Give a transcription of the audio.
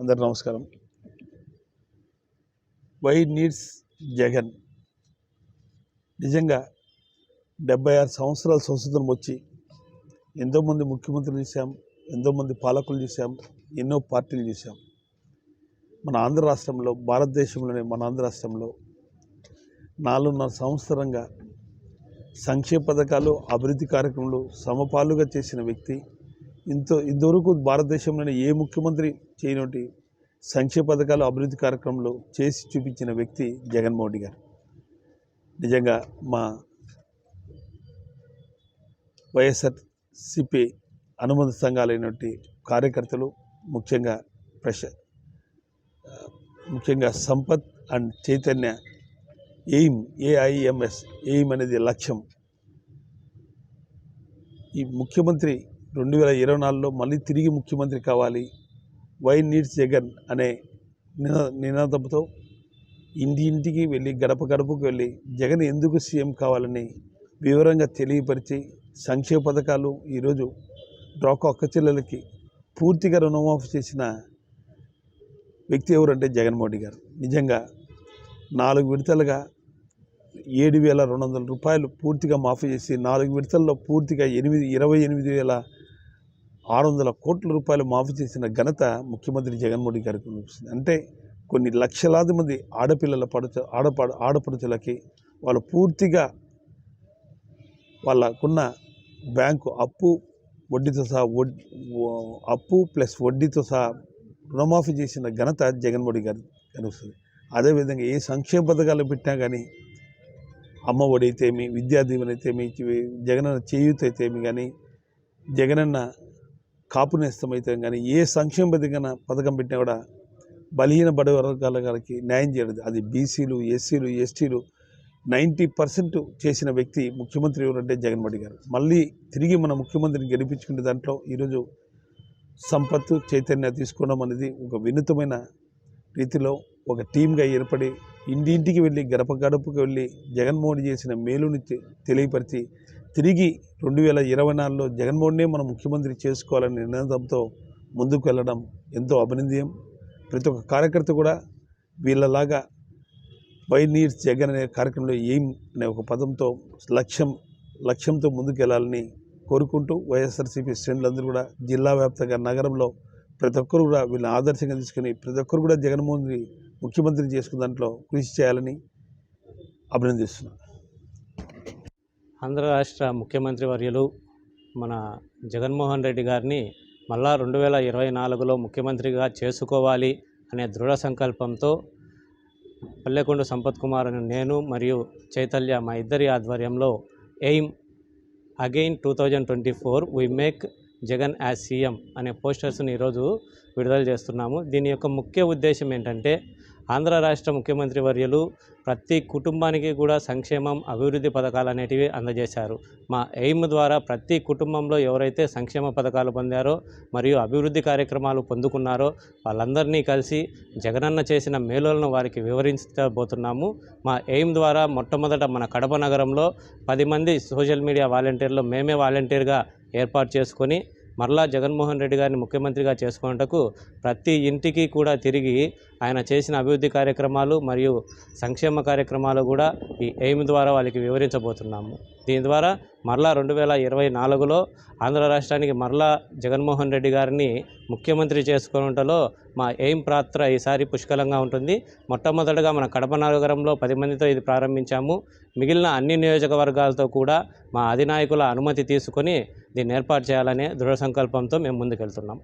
అందరు నమస్కారం. Why needs Jagan. నిజంగా డెబ్బై ఆరు సంవత్సరాల సంస్కృతం వచ్చి ఎంతోమంది ముఖ్యమంత్రులు చూసాం ఎంతోమంది పాలకులు చూసాం ఎన్నో పార్టీలు చూసాం మన ఆంధ్ర రాష్ట్రంలో భారతదేశంలోనే మన ఆంధ్ర రాష్ట్రంలో నాలుగున్నర సంవత్సరంగా సంక్షేమ పథకాలు అభివృద్ధి కార్యక్రమాలు సమపాలుగా చేసిన వ్యక్తి. ఇంత ఇంతవరకు భారతదేశంలోనే ఏ ముఖ్యమంత్రి చేయనటి సంక్షేమ పథకాలు అభివృద్ధి కార్యక్రమంలో చేసి చూపించిన వ్యక్తి జగన్మోహన్ రెడ్డి గారు. నిజంగా మా వైఎస్ఆర్ సిపి అనుబంధ సంఘాలైనటువంటి కార్యకర్తలు ముఖ్యంగా ప్రశ ముఖ్యంగా Sampath and Chaitanya aim AIMS aim అనేది లక్ష్యం. ఈ ముఖ్యమంత్రి రెండు వేల ఇరవై నాలుగులో మళ్ళీ తిరిగి ముఖ్యమంత్రి కావాలి. వై నీడ్స్ జగన్ అనే నినా నినాదంతో ఇంటి ఇంటికి వెళ్ళి గడప గడపకు వెళ్ళి జగన్ ఎందుకు సీఎం కావాలని వివరంగా తెలియపరిచి సంక్షేమ పథకాలు ఈరోజు డ్రాకా ఒక్క చెల్లెలకి పూర్తిగా రుణమాఫీ చేసిన వ్యక్తి ఎవరంటే జగన్మోహన్ గారు. నిజంగా నాలుగు విడతలుగా ఏడు వేల రెండు వందల రూపాయలు పూర్తిగా మాఫీ చేసి నాలుగు విడతల్లో పూర్తిగా ఎనిమిది ఇరవై ఎనిమిది వేల ఆరు వందల కోట్ల రూపాయలు మాఫీ చేసిన ఘనత ముఖ్యమంత్రి జగన్మోహన్ గారికి కనిపిస్తుంది. అంటే కొన్ని లక్షలాది మంది ఆడపిల్లల పడుచు ఆడపడ ఆడపడుచులకి వాళ్ళు పూర్తిగా వాళ్ళకున్న బ్యాంకు అప్పు వడ్డీతో సహా వడ్ అప్పు ప్లస్ వడ్డీతో సహా రుణమాఫీ చేసిన ఘనత జగన్మోహన్ గారి కనిపిస్తుంది అదేవిధంగా ఏ సంక్షేమ పథకాలు పెట్టినా కానీ అమ్మ ఒడి అయితేమి విద్యా దీవెన అయితేమి జగనన్న చేయూత అయితేమి కానీ జగనన్న కాపు నేస్తం అయితే కానీ ఏ సంక్షేమ పథకం పథకం పెట్టినా కూడా బలహీన బడ వర్గాల గారికి న్యాయం చేయలేదు. అది బీసీలు ఎస్సీలు ఎస్టీలు నైంటీ పర్సెంట్ చేసిన వ్యక్తి ముఖ్యమంత్రి ఎవరంటే జగన్మోహన్ రెడ్డి గారు. మళ్ళీ తిరిగి మన ముఖ్యమంత్రిని గెలిపించుకునే దాంట్లో ఈరోజు సంపత్తు చైతన్య తీసుకోవడం అనేది ఒక వినూతమైన రీతిలో ఒక టీమ్గా ఏర్పడి ఇంటింటికి వెళ్ళి గడప గడపకు వెళ్ళి జగన్మోహన్ చేసిన మేలుని తెలియపరిచి తిరిగి రెండు వేల ఇరవై నాలుగులో జగన్మోహన్నే మనం ముఖ్యమంత్రి చేసుకోవాలనే నినాదంతో ముందుకు వెళ్ళడం ఎంతో అభినందనీయం. ప్రతి ఒక్క కార్యకర్త కూడా వీళ్ళలాగా వై నీడ్స్ జగన్ అనే కార్యక్రమంలో ఏం అనే ఒక పదంతో లక్ష్యం లక్ష్యంతో ముందుకు వెళ్ళాలని కోరుకుంటూ వైఎస్ఆర్సీపీ శ్రేణులందరూ కూడా జిల్లా వ్యాప్తంగా నగరంలో ప్రతి ఒక్కరు కూడా వీళ్ళని ఆదర్శంగా తీసుకుని ప్రతి ఒక్కరు కూడా జగన్మోహన్ ముఖ్యమంత్రి చేసుకున్న దాంట్లో కృషి చేయాలని అభినందిస్తున్నాను ఆంధ్ర రాష్ట్ర ముఖ్యమంత్రి వర్యులు మన జగన్మోహన్ రెడ్డి గారిని మళ్ళా రెండు వేల ఇరవై నాలుగులో ముఖ్యమంత్రిగా చేసుకోవాలి అనే దృఢ సంకల్పంతో పల్లెకొండ సంపత్ కుమార్ అని నేను మరియు చైతల్య మా ఇద్దరి ఆధ్వర్యంలో aim again two thousand twenty four we make Jagan as CM అనే పోస్టర్స్ని ఈరోజు విడుదల చేస్తున్నాము. దీని యొక్క ముఖ్య ఉద్దేశం ఏంటంటే ఆంధ్ర రాష్ట్ర ముఖ్యమంత్రి వర్యులు ప్రతి కుటుంబానికి కూడా సంక్షేమం అభివృద్ధి పథకాలు అనేటివి అందజేశారు. మా ఎయిమ్ ద్వారా ప్రతి కుటుంబంలో ఎవరైతే సంక్షేమ పథకాలు పొందారో మరియు అభివృద్ధి కార్యక్రమాలు పొందుకున్నారో వాళ్ళందరినీ కలిసి జగనన్న చేసిన మేలులను వారికి వివరించబోతున్నాము. మా ఎయిమ్ ద్వారా మొట్టమొదట మన కడప నగరంలో పది మంది సోషల్ మీడియా వాలంటీర్లు మేమే వాలంటీర్గా ఏర్పాటు చేసుకొని మరలా జగన్మోహన్ రెడ్డి గారిని ముఖ్యమంత్రిగా చేసుకున్నటకు ప్రతి ఇంటికి కూడా తిరిగి ఆయన చేసిన అభివృద్ధి కార్యక్రమాలు మరియు సంక్షేమ కార్యక్రమాలు కూడా ఈ ఎయిమ్ ద్వారా వాళ్ళకి వివరించబోతున్నాము. దీని ద్వారా మరలా రెండు వేల ఇరవై నాలుగులో ఆంధ్ర రాష్ట్రానికి మరలా జగన్మోహన్ రెడ్డి గారిని ముఖ్యమంత్రి చేసుకున్నటలో మా ఎయిమ్ పాత్ర ఈసారి పుష్కలంగా ఉంటుంది. మొట్టమొదటగా మన కడప నగరంలో పది మందితో ఇది ప్రారంభించాము. మిగిలిన అన్ని నియోజకవర్గాలతో కూడా మా అధినాయకుల అనుమతి తీసుకొని దీన్ని ఏర్పాటు చేయాలనే దృఢ సంకల్పంతో మేము ముందుకెళ్తున్నాం.